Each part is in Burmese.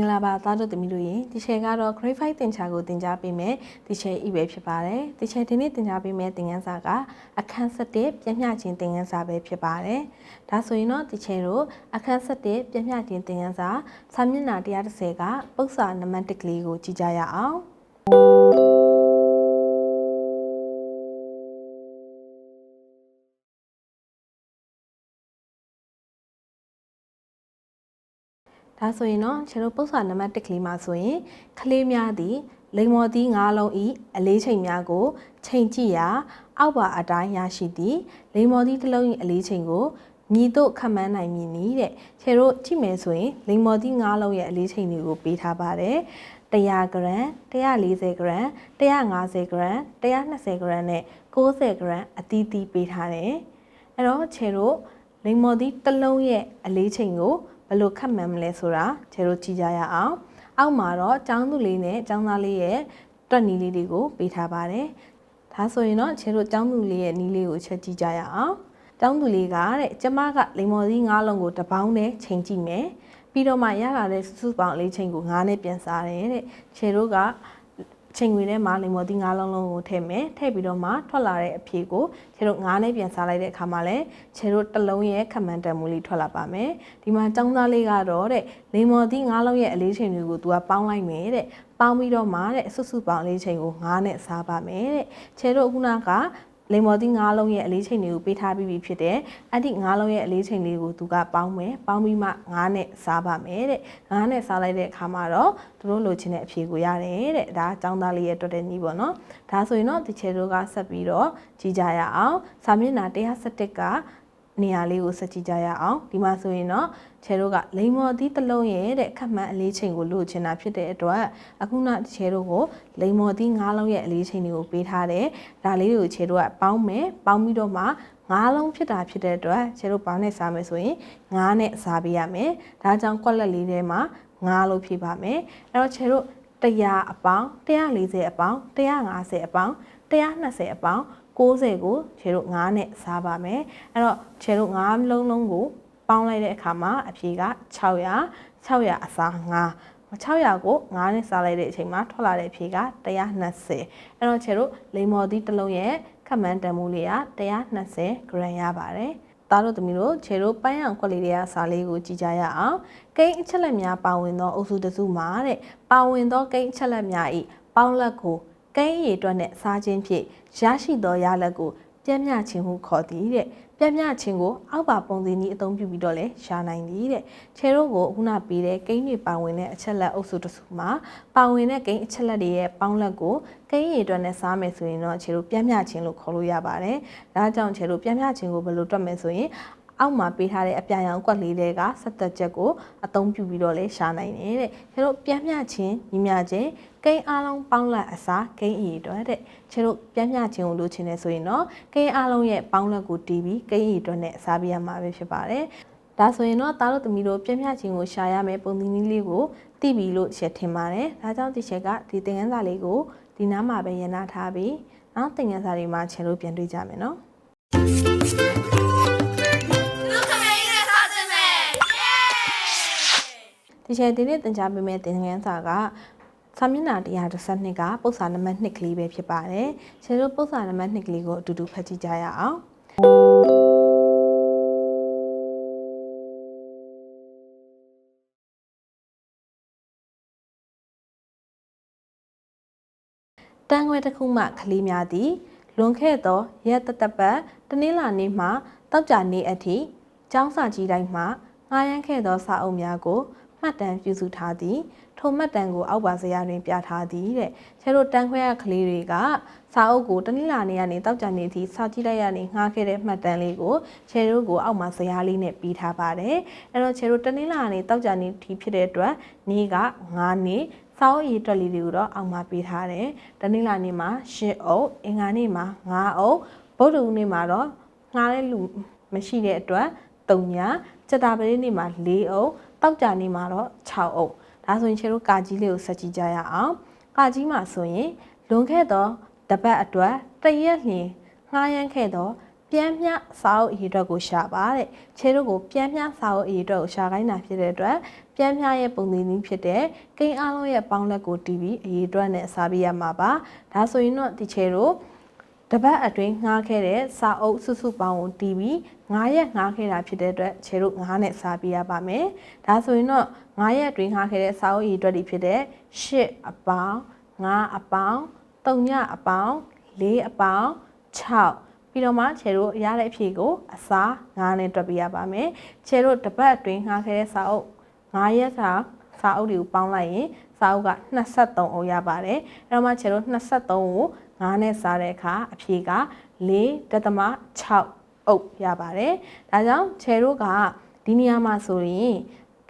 င်္ဂလာပါသားတို့သမီးတို့ရေဒီချေကတော့ grade 5သင်ချာကိုသင်ကြားပေးမယ်ဒီချေ e ပဲဖြစ်ပါတယ်ဒီချေဒီနေ့သင်ကြားပေးမယ်သင်ခန်းစာကအခန်း7ပြည့်မျှခြင်းသင်ခန်းစာပဲဖြစ်ပါတယ်ဒါဆိုရင်တော့ဒီချေတို့အခန်း7ပြည့်မျှခြင်းသင်ခန်းစာစာမျက်နှာ130ကပု္ပ္ပစာနံပါတ်1ကလေးကိုကြည့်ကြရအောင် ဒါဆိုရင်တော့ခြေတို့ပု္ပ္ပစာနံပါတ်1ကလေးမှာဆိုရင်ကလေးများသည်လိမ္မော်သီး၅လုံးဤအလေးချိန်များကိုချိန်ကြည့်ရာအောက်ပါအတိုင်းရရှိသည်လိမ္မော်သီးတစ်လုံးဤအလေးချိန်ကိုညီတို့ခန့်မှန်းနိုင်မည်နီးတဲ့ခြေတို့ကြည့်မယ်ဆိုရင်လိမ္မော်သီး၅လုံးရဲ့အလေးချိန်တွေကိုပေးထားပါတယ်100ဂရမ်140ဂရမ်150ဂရမ်120ဂရမ်နဲ့90ဂရမ်အသီးသီးပေးထားတယ်အဲ့တော့ခြေတို့လိမ္မော်သီးတစ်လုံးရဲ့အလေးချိန်ကို ဘယ်လိုခတ်မှန်းမလဲဆိုတာခြေတို့ကြည့်ကြရအောင်အောက်မှာတော့ចောင်းသူလေးနဲ့ចောင်းသားလေးရဲ့တွက်နီလေးတွေကိုပေးထားပါတယ်ဒါဆိုရင်တော့ခြေတို့ចောင်းသူလေးရဲ့နီးလေးကိုချက်ကြည့်ကြရအောင်ចောင်းသူလေးကတဲ့ကျမကလိမ္မော်သီး၅လုံးကိုတစ်ပေါင်းနဲ့ချိန်ကြည့်မယ်ပြီးတော့မှရလာတဲ့စုစုပေါင်းလေးချိန်ကို9နဲ့ပြန်စားတယ်တဲ့ခြေတို့က ချိန်ဝင်ထဲမှာလိမ္မော်သီး၅လုံးလုံးကိုထည့်မယ်ထည့်ပြီးတော့မှထွက်လာတဲ့အဖြေကိုခြေတို့9နဲ့ပြန်စားလိုက်တဲ့အခါမှာလဲခြေတို့တစ်လုံးရဲ့ခက်မှန်တန်မှုလေးထွက်လာပါမယ်ဒီမှာចောင်းသားလေးကတော့တဲ့လိမ္မော်သီး၅လုံးရဲ့အလေးချိန်တွေကိုသူကပေါင်းလိုက်မယ်တဲ့ပေါင်းပြီးတော့မှတဲ့စုစုပေါင်းလေးချိန်ကို9နဲ့စားပါမယ်တဲ့ခြေတို့ခုနက လိမ္မော်သီး၅လုံးရဲ့အလေးချိန်တွေကိုပေးထားပြီးပြီဖြစ်တယ်။အဲ့ဒီ၅လုံးရဲ့အလေးချိန်လေးကိုသူကပေါင်းမယ်။ပေါင်းပြီးမှ9နဲ့စားပါမယ်တဲ့။9နဲ့စားလိုက်တဲ့အခါမှာတော့သူတို့လိုချင်တဲ့အဖြေကိုရတယ်တဲ့။ဒါအကြောင်းသားလေးရဲ့တွက်တဲ့နည်းပေါ့နော်။ဒါဆိုရင်တော့ဒီချေတို့ကဆက်ပြီးတော့ကြည့်ကြရအောင်။စာမျက်နှာ117က နေရာလေးကိုဆက်ကြည့်ကြရအောင်ဒီမှာဆိုရင်တော့ချဲတို့ကလိမ္မော်သီးတစ်လုံးရဲ့တဲ့ခက်မှန်အလေးချိန်ကိုလိုချင်တာဖြစ်တဲ့အတွက်အခုနချဲတို့ကိုလိမ္မော်သီး၅လုံးရဲ့အလေးချိန်တွေကိုပေးထားတယ်ဒါလေးတွေကိုချဲတို့ကပေါင်းမယ်ပေါင်းပြီးတော့မှငါးလုံးဖြစ်တာဖြစ်တဲ့အတွက်ချဲတို့ပေါင်းနဲ့စားမယ်ဆိုရင်ငါးနဲ့စားပေးရမယ်ဒါကြောင့်ကွက်လက်လေးထဲမှာငါးလုံးဖြည့်ပါမယ်အဲ့တော့ချဲတို့100အပေါင်း140အပေါင်း150အပေါင်း120အပေါင်း 60ကိုခြေတို့9နဲ့စားပါမယ်အဲ့တော့ခြေတို့9လုံးလုံးကိုပေါင်းလိုက်တဲ့အခါမှာအဖြေက600 600အစား9 600ကို9နဲ့စားလိုက်တဲ့အချိန်မှာထွက်လာတဲ့အဖြေက120အဲ့တော့ခြေတို့လိမ္မော်သီးတစ်လုံးရဲ့ခက်မှန်တန်မှုလေးက120 gram ရပါတယ်သားတို့သမီးတို့ခြေတို့ပိုင်းအောင်ခွက်လေးတွေကစာလေးကိုကြည့်ကြရအောင်ကိန်းအချက်လက်များပါဝင်သောအုပ်စုတစုမှာတဲ့ပါဝင်သောကိန်းအချက်လက်များဤပေါင်းလက်ကို ကိန်းရည်အတွက်နဲ့စားခြင်းဖြင့်ရရှိသောရလဒ်ကိုပြည့်မြခြင်းဟုခေါ်သည်တဲ့ပြည့်မြခြင်းကိုအောက်ပါပုံစံကြီးအသုံးပြုပြီးတော့လဲရှာနိုင်သည်တဲ့ခြေတို့ကိုခုနပေးတဲ့ကိန်းတွေပါဝင်တဲ့အချက်လက်အုပ်စုတစ်စုမှာပါဝင်တဲ့ကိန်းအချက်လက်တွေရဲ့ပေါင်းလက်ကိုကိန်းရည်အတွက်နဲ့စားမယ်ဆိုရင်တော့ခြေတို့ပြည့်မြခြင်းလို့ခေါ်လို့ရပါတယ်ဒါကြောင့်ခြေတို့ပြည့်မြခြင်းကိုဘယ်လိုတွက်မယ်ဆိုရင် အောက်မှာပေးထားတဲ့အပြာရောင်ကွက်လေးတွေကဆက်သက်ချက်ကိုအသုံးပြုပြီးတော့လဲရှာနိုင်တယ်တဲ့။ကျတို့ပြန်မျှခြင်းညီမျှခြင်းကိန်းအားလုံးပေါင်းလက်အစားကိန်းအည်အတွက်တဲ့။ကျတို့ပြန်မျှခြင်းကိုလိုချင်နေဆိုရင်တော့ကိန်းအားလုံးရဲ့ပေါင်းလက်ကိုတီးပြီးကိန်းအည်အတွက်နဲ့အစားပေးရမှာပဲဖြစ်ပါတယ်။ဒါဆိုရင်တော့သားတို့သမီးတို့ပြင်းပြခြင်းကိုရှာရမယ်ပုံသီးနည်းလေးကိုသိပြီလို့ရှင်းထင်ပါတယ်။ဒါကြောင့်ဒီချက်ကဒီသင်ခန်းစာလေးကိုဒီနားမှာပဲရန်နာထားပြီးနောက်သင်ခန်းစာတွေမှာချင်လို့ပြန်တွေ့ကြမယ်နော်။ ဒီချက်ဒီနေ့သင်ကြားပေးမယ့်သင်ခန်းစာကစာမျက်နှာ132ကပု္ပ္ပစာနံပါတ်2ကလေးပဲဖြစ်ပါတယ်။ခြေတို့ပု္ပ္ပစာနံပါတ်2ကလေးကိုအတူတူဖတ်ကြည့်ကြရအောင်။တန်ခွဲတစ်ခုမှကလေးများသည်လွန်ခဲ့သောရက်တတပတ်တနင်္လာနေ့မှတောက်ကြနေ့အထိကျောင်းစာကြီးတိုင်းမှငှားရမ်းခဲ့သောစာအုပ်များကို မှတ်တမ်းပြုစုထားသည်ထိုမှတ်တမ်းကိုအောက်ပါဇယားတွင်ပြထားသည်တဲ့ကျတို့တန်းခွဲရကလေးတွေကစာအုပ်ကိုတနင်္လာနေ့ကနေတောက်ကြနေ့ထိစာကြည့်လိုက်ရနေငှားခဲ့တဲ့မှတ်တမ်းလေးကိုချယ်တို့ကိုအောက်မှာဇယားလေးနဲ့ပြီးထားပါတယ်အဲ့တော့ချယ်တို့တနင်္လာနေ့တောက်ကြနေ့ထိဖြစ်တဲ့အတွက်နေ့က9နေ့စာအုပ်ရေးတွက်လေးတွေကိုတော့အောက်မှာပေးထားတယ်တနင်္လာနေ့မှာ10အုပ်အင်္ဂါနေ့မှာ9အုပ်ဗုဒ္ဓဟူးနေ့မှာတော့ငှားတဲ့လူမရှိတဲ့အတွက်3ညစက်တာပတိနေ့မှာ4အုပ် တောက်ကြနေ့မှာတော့6အုပ်ဒါဆိုရင်ချေတို့ကာကြီးလေးကိုဆက်ကြည့်ကြရအောင်ကာကြီးမှာဆိုရင်လွန်ခဲ့သောတပတ်အတွက်တရက်လျင်ငှားရမ်းခဲ့သောပြန်မျှစာအုပ်အရေးအတွက်ကိုရှာပါတဲ့ခြေတို့ကိုပြန်မျှစာအုပ်အရေးအတွက်ကိုရှာခိုင်းတာဖြစ်တဲ့အတွက်ပြန်မျှရဲ့ပုံသဏ္ဍာန်ဖြစ်တဲ့ကိန်းအားလုံးရဲ့ပေါင်းလက်ကိုတီးပြီးအရေးအတွက်နဲ့စာပြရမှာပါဒါဆိုရင်တော့ဒီခြေတို့ တပတ်အတွင်းငှားခဲ့တဲ့စာအုပ်စုစုပေါင်းကိုတီးပြီး9ရက်ငှားခဲ့တာဖြစ်တဲ့အတွက်ခြေတို့9နဲ့စာပြရပါမယ်ဒါဆိုရင်တော့9ရက်အတွင်းငှားခဲ့တဲ့စာအုပ်အရေးအတွက်ဒီဖြစ်တဲ့10အပေါင်း9အပေါင်း3ညအပေါင်း4အပေါင်း6ပြီးတော့မှခြေတို့ရတဲ့အဖြေကိုအစား9နဲ့တွက်ပြရပါမယ်ခြေတို့တစ်ပတ်အတွင်းငှားခဲ့တဲ့စာအုပ်9ရက်စာစာအုပ်တွေကိုပေါင်းလိုက်ရင်စာအုပ်က23အုပ်ရပါတယ်အဲ့တော့မှခြေတို့23ကို 9နဲ့စားတဲ့အခါအဖြေက4.6အုပ်ရပါတယ်ဒါကြောင့်ခြေတို့ကဒီနေရာမှာဆိုရင်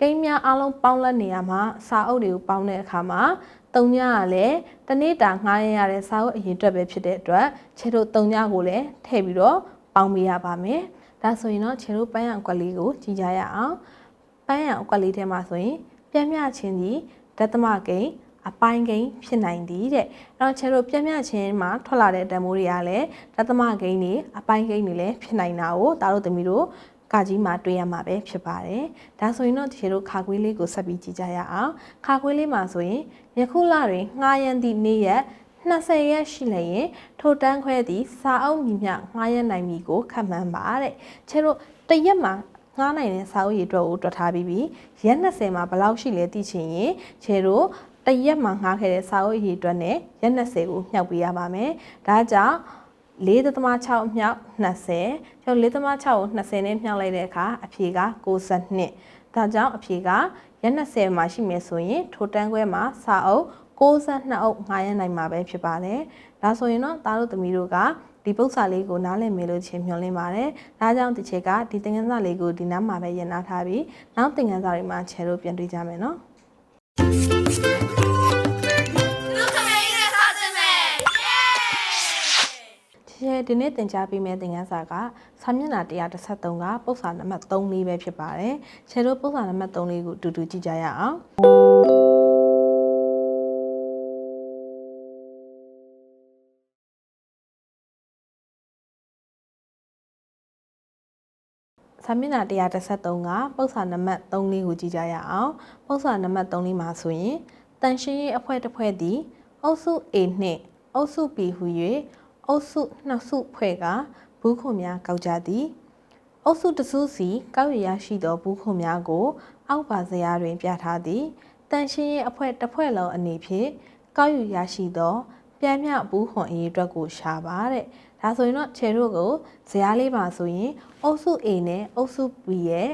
ကိန်းများအလုံးပေါင်းလက်နေရာမှာစာအုပ်တွေကိုပေါင်းတဲ့အခါမှာတုံညကလည်းတနေ့တာငှားရရတဲ့စာအုပ်အရင်တွက်ပဲဖြစ်တဲ့အတွက်ခြေတို့တုံညကိုလည်းထည့်ပြီးတော့ပေါင်းပေးရပါမယ်။ဒါဆိုရင်တော့ခြေတို့ပန်းရံကွက်လေးကိုကြည့်ကြရအောင်။ပန်းရံကွက်လေးထဲမှာဆိုရင်ပြင်းမြချင်းဒီဒသမကိန်း အပိုင်းကိန်းဖြစ်နိုင်သည်တဲ့။အဲ့တော့ခြေတို့ပြင်းမြချင်းမှာထွက်လာတဲ့တံမိုးတွေကလည်းဒသမကိန်းတွေအပိုင်းကိန်းတွေလည်းဖြစ်နိုင်တာကိုဒါတို့သမီးတို့ကကြီးမှာတွေ့ရမှာပဲဖြစ်ပါတယ်။ဒါဆိုရင်တော့ဒီလိုခါခွေးလေးကိုဆက်ပြီးကြည့်ကြရအောင်။ခါခွေးလေးမှာဆိုရင်ယခုလတွင်ငှားရန်သည့်နေ့ရက်20ရက်ရှိလျင်ထိုတန်းခွဲသည့်စာအုပ်မြမျှငှားရန်နိုင်မည်ကိုခန့်မှန်းပါတဲ့။ချဲတို့တရက်မှာငှားနိုင်တဲ့စာအုပ်ရေအတွက်ကိုတွက်ထားပြီးပြီ။ရက်20မှာဘယ်လောက်ရှိလဲသိချင်ရင်ချဲတို့ တရက်မှာငှားခဲ့တဲ့စာအုပ်ရေအတွက်နဲ့ရက်20ကိုမြှောက်ပေးရပါမယ်။ဒါကြောင့်4.6မြောက်20ကျော်4.6ကို20နဲ့မြောက်လိုက်တဲ့အခါအဖြေက62ဒါကြောင့်အဖြေကရက်20မှာရှိမယ်ဆိုရင်ထိုတန်းခွဲမှာစာအုပ်62အုပ်ငှားရမ်းနိုင်မှာပဲဖြစ်ပါတယ်ဒါဆိုရင်တော့သားတို့သမီးတို့ကဒီပု္ပ္ပစာလေးကိုနားလည်မေလို့ချင်းမျှော်လင့်ပါတယ်။ဒါကြောင့်ဒီချက်ကဒီသင်ခန်းစာလေးကိုဒီနားမှာပဲရနာထားပြီးနောက်သင်ခန်းစာတွေမှာချဲလို့ပြန်တွေ့ကြမယ်နော်။ ဒီနေ့သင်ကြားပေးမယ့်သင်ခန်းစာကစာမျက်နှာ133ကပု္ပ္ပစာနံပါတ်3လေးပဲဖြစ်ပါတယ်။ရှယ်တို့ပု္ပ္ပစာနံပါတ်3လေးကိုအတူတူကြည့်ကြရအောင်။စာမျက်နှာ133ကပု္ပ္ပစာနံပါတ်3လေးကိုကြည့်ကြရအောင်။ပု္ပ္ပစာနံပါတ်3လေးမှာဆိုရင်တန်ရှင်းရေးအဖွဲ့တစ်ဖွဲ့သည်အုပ်စု A နှင့်အုပ်စု B ဟူ၍ အုပ်စုနှစ်စုဖွဲ့ကဘူးခုများကောက်ကြသည်အုပ်စုတစုစီကောက်ရရရှိသောဘူးခုများကို အောက်ပါဇရာတွင် ပြထားသည်တန်ရှင်းရေးအဖွဲ့တစ်ဖွဲ့လုံးအနေဖြင့်ကောက်ယူရရှိသောပြန်မြဘူးခွန်အရေးအတွက်ကိုရှာပါတဲ့ဒါဆိုရင်တော့ခြေတို့ကိုဇရာလေးပါဆိုရင်အုပ်စု A နဲ့အုပ်စု B ရဲ့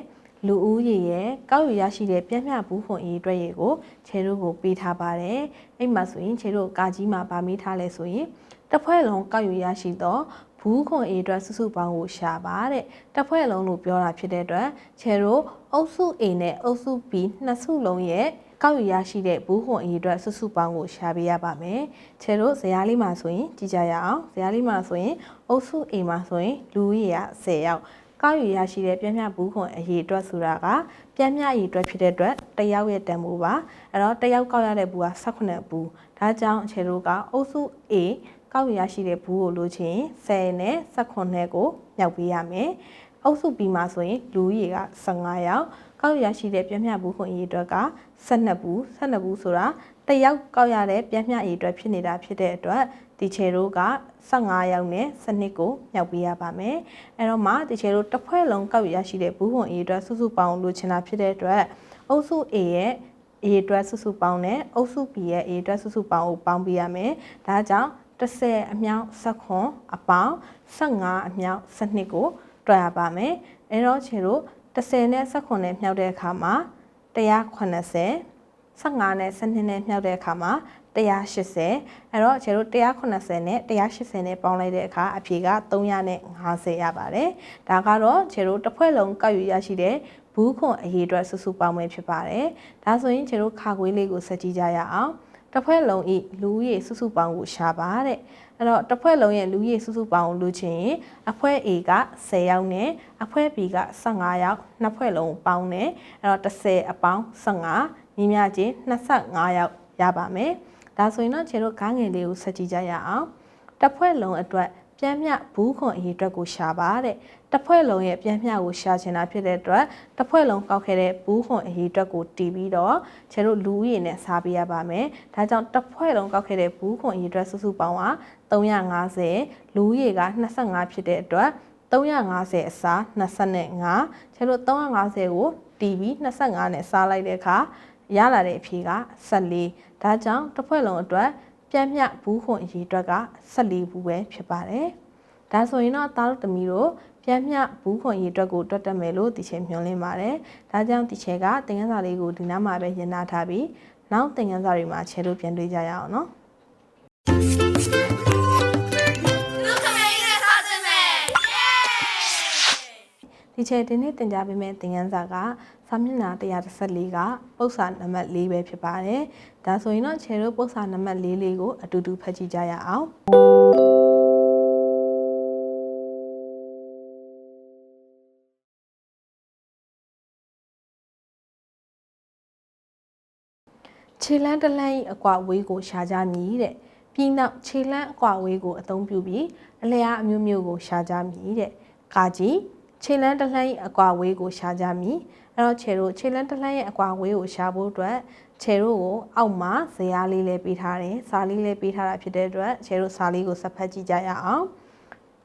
လူဦးရေရဲ့ကောက်ယူရရှိတဲ့ပြန့်မြဘူးခွန်အရေးအတွက်ရေကိုခြေတို့ကိုပေးထားပါတယ်အဲ့မှာဆိုရင်ခြေတို့ကာကြီးမှာဗာမေးထားလဲဆိုရင် တစ်ဖွဲ့လုံးကောက်ယူရရှိသောဘူးခွန် A အတွက်စုစုပေါင်းကိုရှာပါတဲ့တစ်ဖွဲ့လုံးလို့ပြောတာဖြစ်တဲ့အတွက်ခြေတို့အုပ်စု A နဲ့အုပ်စု B နှစ်စုလုံးရဲ့ကောက်ယူရရှိတဲ့ဘူးခွန်အရေးအတွက်စုစုပေါင်းကိုရှာပေးရပါမယ်။ခြေတို့ဇရာလေးမှာဆိုရင်ကြည့်ကြရအောင်။ဇရာလေးမှာဆိုရင်အုပ်စု A မှာဆိုရင်လူဦးရေက10ယောက်ကောက်ယူရရှိတဲ့ပြင်းပြဘူးခွန်အရေးအတွက်ဆိုတာကပြင်းပြအရေးအတွက်ဖြစ်တဲ့အတွက်တယောက်ရဲ့တန်ဖိုးပါအဲ့တော့တယောက်ကောက်ရတဲ့ဘူးက18ဘူးဒါကြောင့်ခြေတို့ကအုပ်စု A ကောက်ရရှိတဲ့ဘူးကိုလိုချင်10နဲ့18ကိုမြောက်ပေးရမယ်။အုပ်စု B မှာဆိုရင်လူကြီးက15ယောက်ကောက်ရရှိတဲ့ပြည့်မြတ်ဘူးခွန်အရေးအတွက်က12ဘူး12ဘူးဆိုတာတယောက်ကောက်ရတဲ့ပြည့်မြတ်အရေးအတွက်ဖြစ်နေတာဖြစ်တဲ့အတွက်ဒီချေတို့က15ယောက်နဲ့စနစ်ကိုမြောက်ပေးရပါမယ်။အဲတော့မှဒီချေတို့တစ်ဖွဲ့လုံးကောက်ရရှိတဲ့ဘူးခွန်အရေးအတွက်စုစုပေါင်းလိုချင်တာဖြစ်တဲ့အတွက်အုပ်စု A ရဲ့ A အတွက်စုစုပေါင်းနဲ့အုပ်စု B ရဲ့ A အတွက်စုစုပေါင်းကိုပေါင်းပေးရမယ်။ဒါကြောင့် 30အမြောက်19အပေါင်း15အမြောက်12ကိုတွက်ရပါမယ်။အဲတော့ခြေတို့30နဲ့19နဲ့မြောက်တဲ့အခါမှာ180 15နဲ့12နဲ့မြောက်တဲ့အခါမှာ180အဲ့တော့ခြေတို့180နဲ့180နဲ့ပေါင်းလိုက်တဲ့အခါအဖြေက350ရပါတယ်။ဒါကတော့ခြေတို့တစ်ဖွဲ့လုံးကောက်ယူရရှိတဲ့ဘူးခွန်အရေးအတွက်စုစုပေါင်းပဲဖြစ်ပါတယ်။ဒါဆိုရင်ခြေတို့ခါခွေးလေးကိုဆက်ကြည့်ကြရအောင်။ တစ်ဖွဲ့လုံးဤလူဦးရေစုစုပေါင်းကိုရှာပါတဲ့အဲ့တော့တစ်ဖွဲ့လုံးရဲ့လူဦးရေစုစုပေါင်းကိုလူချင်းရင်အဖွဲ A က10ယောက်နဲ့အဖွဲ B က15ယောက်နှစ်ဖွဲ့လုံးပေါင်းတယ်အဲ့တော့30အပေါင်း15ညီမျှချင်း25ယောက်ရပါမယ်ဒါဆိုရင်တော့ခြေတို့ခန်းငယ်လေးကိုဆက်ကြည့်ကြရအောင်တစ်ဖွဲ့လုံးအတွက် ပြန်မျှဘူးခွန်အရေးအတွက်ကိုရှာပါတဲ့တစ်ဖွဲ့လုံးရဲ့ပြန်မျှကိုရှာချင်တာဖြစ်တဲ့အတွက်တစ်ဖွဲ့လုံးကောက်ခဲ့တဲ့ဘူးခွန်အရေးအတွက်ကိုတီးပြီးတော့ကျတို့လူဦးရေနဲ့စားပေးရပါမယ်ဒါကြောင့်တစ်ဖွဲ့လုံးကောက်ခဲ့တဲ့ဘူးခွန်အရေးအတွက်စုစုပေါင်းက350လူဦးရေက25ဖြစ်တဲ့အတွက်350အစား25ကျတို့350ကိုတီးပြီး25နဲ့စားလိုက်တဲ့အခါရလာတဲ့အဖြေက14ဒါကြောင့်တစ်ဖွဲ့လုံးအတွက် ပြန်မျှဘူးခွန်အရေးအတွက်က14ဘူးပဲဖြစ်ပါတယ်။ဒါဆိုရင်တော့သားတို့သမီးတို့ပြန်မျှဘူးခွန်အရေးအတွက်ကိုတွက်တက်မယ်လို့ဒီချိန်မျှော်လင့်ပါတယ်။ဒါကြောင့်ဒီချက်ကသင်ခန်းစာလေးကိုဒီနားမှာပဲရင်နာထားပြီးနောက်သင်ခန်းစာတွေမှာချဲလို့ပြန်တွေ့ကြရအောင်နော် ဒီချက်ဒီနေ့သင်ကြားပေးမယ့်သင်ခန်းစာကစာမျက်နှာ114ကပု္ပ္ပစာနံပါတ်4ပဲဖြစ်ပါတယ်။ဒါဆိုရင်တော့ချဲတို့ပု္ပ္ပစာနံပါတ်4လေးကိုအတူတူဖတ်ကြည့်ကြရအောင်။ခြေလန်းတစ်လန်း၏အကွာအဝေးကိုရှာကြမည်တဲ့ပြီးနောက်ခြေလန်းအကွာအဝေးကိုအသုံးပြုပြီးအလျားအမျိုးမျိုးကိုရှာကြမည်တဲ့ကာကြီး ခြေလန်းတစ်လန်း၏အကွာအဝေးကိုရှာကြမည်အဲ့တော့ခြေတို့ခြေလန်းတစ်လန်းရဲ့အကွာအဝေးကိုရှာဖို့အတွက်ခြေတို့ကိုအောက်မှာဇရာလေးလေးပေးထားတယ်စာလေးလေးပေးထားတာဖြစ်တဲ့အတွက်ခြေတို့စာလေးကိုဆက်ဖတ်ကြည့်ကြရအောင်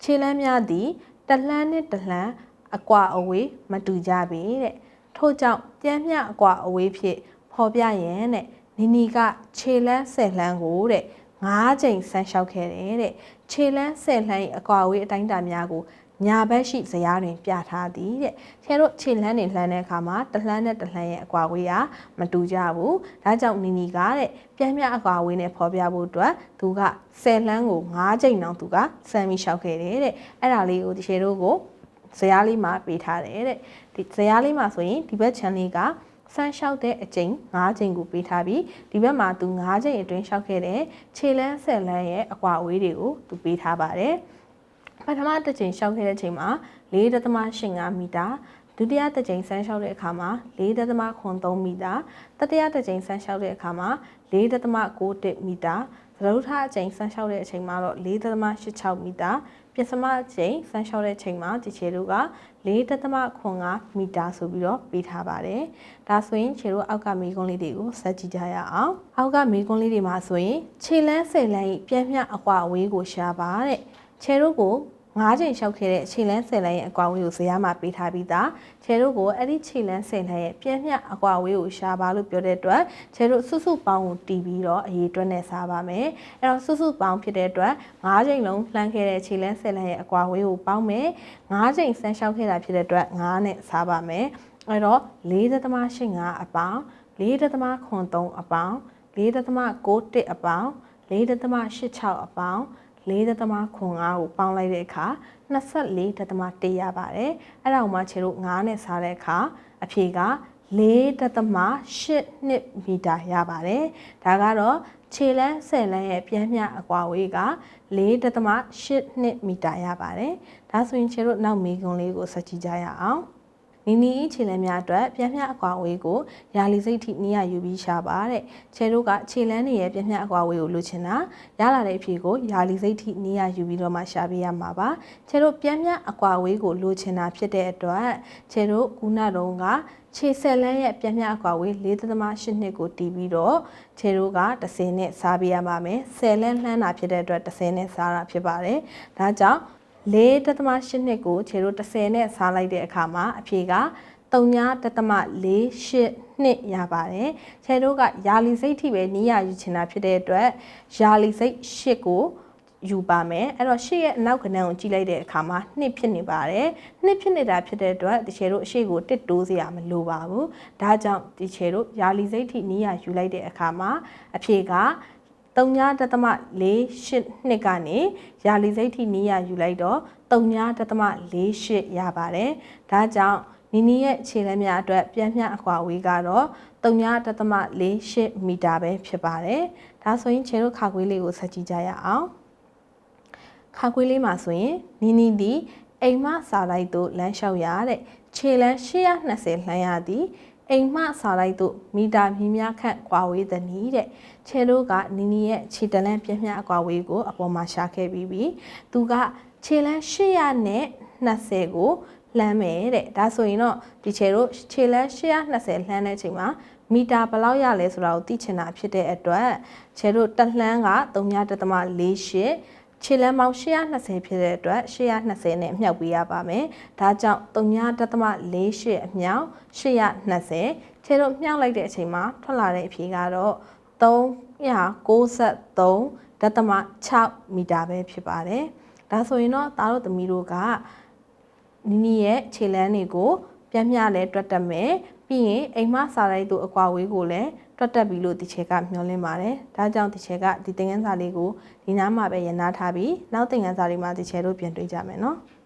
ခြေလန်းများသည်တစ်လှမ်းနဲ့တစ်လှမ်းအကွာအဝေးမတူကြပေတဲ့ထို့ကြောင့်ပြန်မျှအကွာအဝေးဖြစ်ဖော်ပြရန်တဲ့နီနီကခြေလန်းဆယ်လှန်းကိုတဲ့၅ချိန်ဆန်းလျှောက်ခဲ့တယ်တဲ့ခြေလန်းဆယ်လှန်း၏အကွာအဝေးအတိုင်းအတာများကို ညာဘက်ရှိဇရားတွင်ပြထားသည်တဲ့ခြေတို့ခြေလန်းတွေလှမ်းတဲ့အခါမှာတစ်လှမ်းနဲ့တစ်လှမ်းရဲ့အကွာအဝေးကမတူကြဘူးဒါကြောင့်နီနီကတဲ့ပြန်ပြအကွာအဝေးနဲ့ဖော်ပြဖို့အတွက်သူကဆယ်လှန်းကို၅ချိန်တောင်သူကဆန်းပြီးလျှောက်ခဲ့တယ်တဲ့အဲ့ဒါလေးကိုဒီခြေတို့ကိုဇရားလေးမှာပေးထားတယ်တဲ့ဒီဇရားလေးမှာဆိုရင်ဒီဘက်ချန်လေးကဆန်းလျှောက်တဲ့အကျိန်၅ကျိန်ကိုပေးထားပြီးဒီဘက်မှာသူ၅ကျိန်အတွင်းလျှောက်ခဲ့တဲ့ခြေလန်းဆက်လန်းရဲ့အကွာအဝေးတွေကိုသူပေးထားပါတယ် ပထမတစ်ကျိန်လျှောက်ခဲ့တဲ့အချိန်မှာ4.85မီတာဒုတိယတစ်ကြိမ်ဆန်းလျှောက်တဲ့အခါမှာ4.83မီတာတတိယတစ်ကြိမ်ဆန်းလျှောက်တဲ့အခါမှာ4.91မီတာသရုပ်ထအကြိမ်ဆန်းလျှောက်တဲ့အချိန်မှာတော့4.86မီတာပစ္စမအကြိမ်ဆန်းလျှောက်တဲ့အချိန်မှာဒီခြေတို့က4.85မီတာဆိုပြီးတော့ပေးထားပါတယ်။ဒါဆိုရင်ခြေတို့အောက်ကမီးကုန်းလေးတွေကိုဆက်ကြည့်ကြရအောင်။အောက်ကမီးကုန်းလေးတွေမှာဆိုရင်ခြေလန်းဆယ်လန်းဤပြင်းပြအကွာအဝေးကိုရှာပါတဲ့။ ခြေတို့ကို၅ချိန်လျှောက်ခဲ့တဲ့ခြေလန်းဆယ်လန်းရဲ့အကွာအဝေးကိုဇယားမှာပေးထားပြီးသားခြေတို့ကိုအဲ့ဒီခြေလန်းဆယ်လန်းရဲ့ပြင်းပြအကွာအဝေးကိုရှာပါလို့ပြောတဲ့အတွက်ခြေတို့စုစုပေါင်းကိုတီးပြီးတော့အရေးအတွက်နဲ့စားပါမယ်အဲ့တော့စုစုပေါင်းဖြစ်တဲ့အတွက်၅ချိန်လုံးလှမ်းခဲ့တဲ့ခြေလန်းဆယ်လန်းရဲ့အကွာအဝေးကိုပေါင်းမယ်၅ချိန်ဆန်းလျှောက်ခဲ့တာဖြစ်တဲ့အတွက်၅နဲ့စားပါမယ်အဲ့တော့4.85အပေါင်း4.83အပေါင်း4.91အပေါင်း4.86အပေါင်း 4.95ကိုပေါင်းလိုက်တဲ့အခါ24.1ရပါတယ်။အဲ့ဒါကိုမှခြေတို့9နဲ့စားတဲ့အခါအဖြေက4.8နှစ်မီတာရပါတယ်။ဒါကတော့ခြေလန်းဆယ်လန်းရဲ့ပြန်မျှအကွာဝေးက4.8နှစ်မီတာရပါတယ်။ဒါဆိုရင်ခြေတို့နောက်မေးခွန်းလေးကိုဆက်ကြည့်ကြရအောင်။ နီနီခြေလမ်းများအတွက်ပြန်မျှအကွာအဝေးကိုယာလီစိတ်ထိနေရယူပြီးရှာပါတဲ့ခြေတို့ကခြေလမ်းတွေရဲ့ပြန်မျှအကွာအဝေးကိုလိုချင်တာရလာတဲ့အဖြေကိုယာလီစိတ်ထိနေရယူပြီးတော့မှရှာပေးရမှာပါခြေတို့ပြန်မျှအကွာအဝေးကိုလိုချင်တာဖြစ်တဲ့အတွက်ခြေတို့ခုနတုန်းကခြေဆက်လန်းရဲ့ပြန်မျှအကွာဝေး4.8နှစ်ကိုတီးပြီးတော့ခြေတို့က30နဲ့စားပေးရပါမယ်10လန်းလှမ်းတာဖြစ်တဲ့အတွက်30နဲ့စားတာဖြစ်ပါတယ်ဒါကြောင့် 4.8နှစ်ကိုခြေတို့30နဲ့စားလိုက်တဲ့အခါမှာအဖြေက3.48နှစ်ရပါတယ်။ခြေတို့ကယာလီစိတ်ထိပဲနီးရယူချင်တာဖြစ်တဲ့အတွက်ယာလီစိတ်8ကိုယူပါမယ်အဲ့တော့ရှေ့ရဲ့အနောက်ကဏ္ဍကိုကြည့်လိုက်တဲ့အခါမှာနှစ်ဖြစ်နေပါတယ်နှစ်ဖြစ်နေတာဖြစ်တဲ့အတွက်ဒီခြေတို့အရှိကိုတစ်တိုးစရာမလိုပါဘူးဒါကြောင့်ဒီခြေတို့ယာလီစိတ်ထိနီးရယူလိုက်တဲ့အခါမှာအဖြေက 3.48နှစ်ကနေယာလီစိတ်ထိနီးရယူလိုက်တော့3.48ရပါတယ်ဒါကြောင့်နီနီရဲ့ခြေလက်များအတွက်ပြန်မျှအကွာအဝေးကတော့3.48မီတာပဲဖြစ်ပါတယ်ဒါဆိုရင်ခြေတို့ခါခွေးလေးကိုဆက်ကြည့်ကြရအောင်ခါခွေးလေးမှာဆိုရင်နီနီဒီအိမ်မစာလိုက်သို့လမ်းလျှောက်ရတဲ့ခြေလမ်း820လှမ်းရသည် အိမ်မှစာလိုက်သို့မီတာမြင်းများခန့်ကွာဝေးသည်နီးတဲ့ချဲတို့ကနီနီရဲ့ခြေတလန်းပြင်းပြအကွာဝေးကိုအပေါ်မှာရှာခဲ့ပြီးပြီသူကခြေလန်း800နဲ့20ကိုလှမ်းမယ်တဲ့ဒါဆိုရင်တော့ဒီခြေတို့ခြေလန်း820လှမ်းတဲ့အချိန်မှာမီတာဘယ်လောက်ရလဲဆိုတာကိုသိချင်တာဖြစ်တဲ့အတွက်ခြေတို့တက်လှမ်းက3.48 ခြေလမ်းပေါင်း820ဖြစ်တဲ့အတွက်820နဲ့အမြောက်ပေးရပါမယ်။ဒါကြောင့်3.48အမြောက်820ခြေတို့မြောက်လိုက်တဲ့အချိန်မှာထွက်လာတဲ့အဖြေကတော့393ဒသမ6မီတာပဲဖြစ်ပါတယ်။ဒါဆိုရင်တော့သားတို့သမီးတို့ကနီနီရဲ့ခြေလမ်းတွေကိုပြန်မျှလဲတွက်တက်မယ်။ပြီးရင်အိမ်မစာရိုက်တို့အကွာဝေးကိုလည်း တွက်တက်ပြီလို့ဒီချက်ကမျှော်လင့်ပါတယ်။ဒါကြောင့်ဒီချက်ကဒီသင်ခန်းစာလေးကိုဒီနားမှာပဲရနာထားပြီးနောက်သင်ခန်းစာလေးမှာဒီချက်တို့ပြန်တွေ့ကြမယ်နော်။